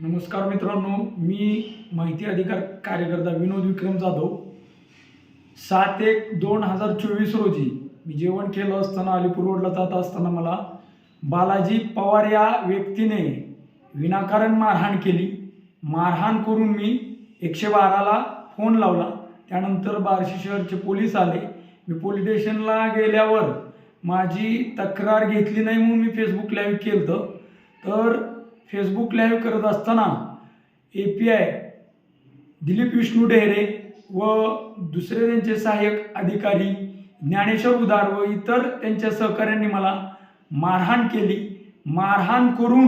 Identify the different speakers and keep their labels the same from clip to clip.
Speaker 1: नमस्कार मित्रांनो मी माहिती अधिकार कार्यकर्ता विनोद विक्रम जाधव. सात एक दोन हजार चोवीस रोजी मी जेवण केलं असताना अलीपूर रोडला जात असताना मला बालाजी पवार या व्यक्तीने विनाकारण मारहाण केली. मारहाण करून मी एकशे बाराला फोन लावला. त्यानंतर बार्शी शहरचे पोलीस आले. मी पोलीस स्टेशनला गेल्यावर माझी तक्रार घेतली नाही म्हणून मी फेसबुक लाईव्ह केलं होतं. तर फेसबुक लाईव्ह करत असताना A P I Dilip Vishnu Dehare व दुसरे त्यांचे सहाय्यक अधिकारी ज्ञानेश्वर उदार व इतर त्यांच्या सहकाऱ्यांनी मला मारहाण केली. मारहाण करून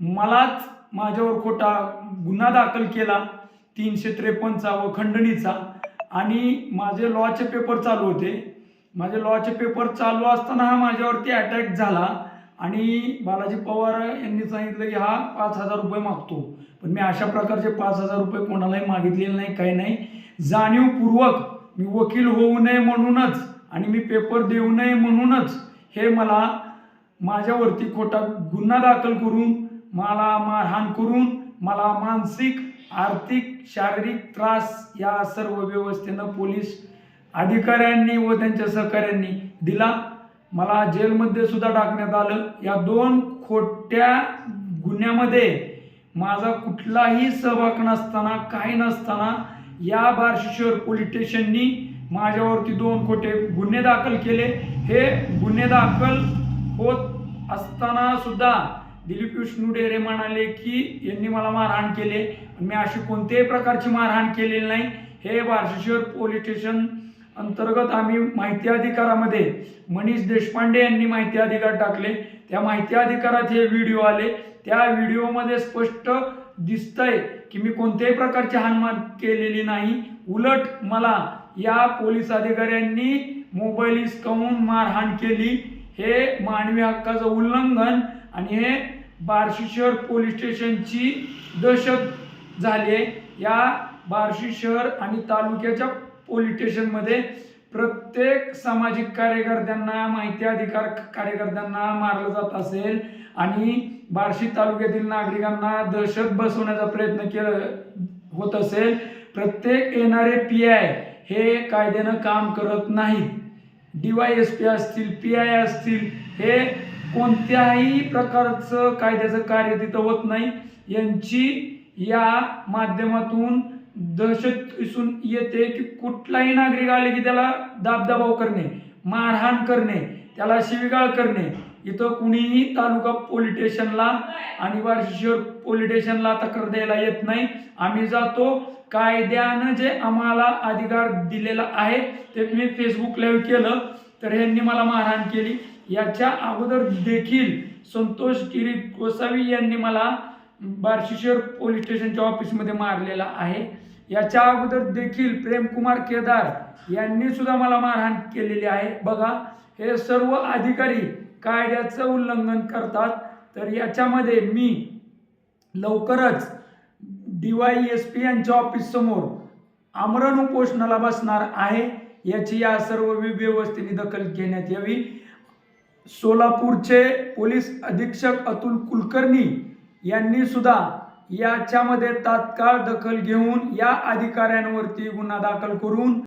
Speaker 1: मलाच माझ्यावर खोटा गुन्हा दाखल केला. तीनशे त्रेपन्नचा व खंडणीचा. आणि माझे लॉचे पेपर चालू होते. माझे लॉचे पेपर चालू असताना हा माझ्यावरती अटॅक झाला. आणि बालाजी पवार यांनी सांगितलं की हा पाच हजार रुपये मागतो. पण मी अशा प्रकारचे पाच हजार रुपये कोणालाही मागितलेले नाही काही नाही. जाणीवपूर्वक मी वकील होऊ नये म्हणूनच आणि मी पेपर देऊ नये म्हणूनच हे मला माझ्यावरती खोटा गुन्हा दाखल करून मला मारहाण करून मला मानसिक आर्थिक शारीरिक त्रास या सर्व व्यवस्थेनं पोलीस अधिकाऱ्यांनी व त्यांच्या सहकाऱ्यांनी दिला. मला जेलमध्ये सुद्धा टाकण्यात आलं. या दोन खोट्या गुन्ह्यामध्ये माझा कुठलाही सहभाग नसताना काही नसताना या बार्शीश्वर पोलीस स्टेशननी माझ्यावरती दोन खोटे गुन्हे दाखल केले. हे गुन्हे दाखल होत असताना सुद्धा दिलीप विष्णू डेरे म्हणाले की यांनी मला मारहाण केले. मी अशी कोणत्याही प्रकारची मारहाण केलेली नाही. हे बार्शीश्वर पोलीस स्टेशन अंतर्गत आम्ही माहिती अधिकारामध्ये मनीष देशपांडे यांनी माहिती अधिकार टाकले. त्या माहिती अधिकारात हे व्हिडिओ आले. त्या व्हिडिओमध्ये स्पष्ट दिसतंय की मी कोणत्याही प्रकारची हानमान केलेली नाही. उलट मला या पोलीस अधिकाऱ्यांनी मोबाईल हिसकावून मारहाण केली. हे मानवी हक्काचं उल्लंघन आणि हे बार्शी शहर पोलीस स्टेशनची दहशत झाली आहे. या बार्शी शहर आणि तालुक्याच्या पोलीस स्टेशनमध्ये प्रत्येक सामाजिक कार्यकर्त्यांना माहिती अधिकार कार्यकर्त्यांना मारलं जात असेल आणि बार्शी तालुक्यातील नागरिकांना दहशत बसवण्याचा प्रयत्न केला होत असेल प्रत्येक येणारे पी आय हे कायद्यानं काम करत नाही डी वाय एस पी असतील पी आय असतील हे कोणत्याही प्रकारचं कायद्याचं कार्य तिथं होत नाही. यांची या माध्यमातून दहशत दिसून येते की कुठलाही नागरिक आले की त्याला दाबदबाव करणे मारहाण करणे त्याला शिवीगाळ करणे. इथं कुणीही तालुका पोलीस स्टेशनला आणि बार्शी शहर पोलीस स्टेशनला तक्रार द्यायला येत नाही. आम्ही जातो. कायद्यानं जे आम्हाला अधिकार दिलेला आहे ते मी फेसबुक लाईव्ह केलं तर ह्यांनी मला मारहाण केली. याच्या अगोदर देखील संतोष गिरी गोसावी यांनी मला बार्शी शहर पोलीस स्टेशनच्या ऑफिसमध्ये मारलेला आहे. याच्या अगोदर देखील प्रेमकुमार केदार यांनी सुद्धा मला मारहाण केलेली आहे. बघा हे सर्व अधिकारी कायद्याचं उल्लंघन करतात. तर याच्यामध्ये मी लवकरच डी वाय एस पी यांच्या ऑफिससमोर आमरण उपोषणाला बसणार आहे. याची या सर्व व्यवस्थेने दखल घेण्यात यावी. सोलापूरचे पोलीस अधीक्षक अतुल कुलकर्णी यांनी सुद्धा याच्यामध्ये तात्काळ दखल घेऊन या अधिकाऱ्यांवरती गुन्हा दाखल करून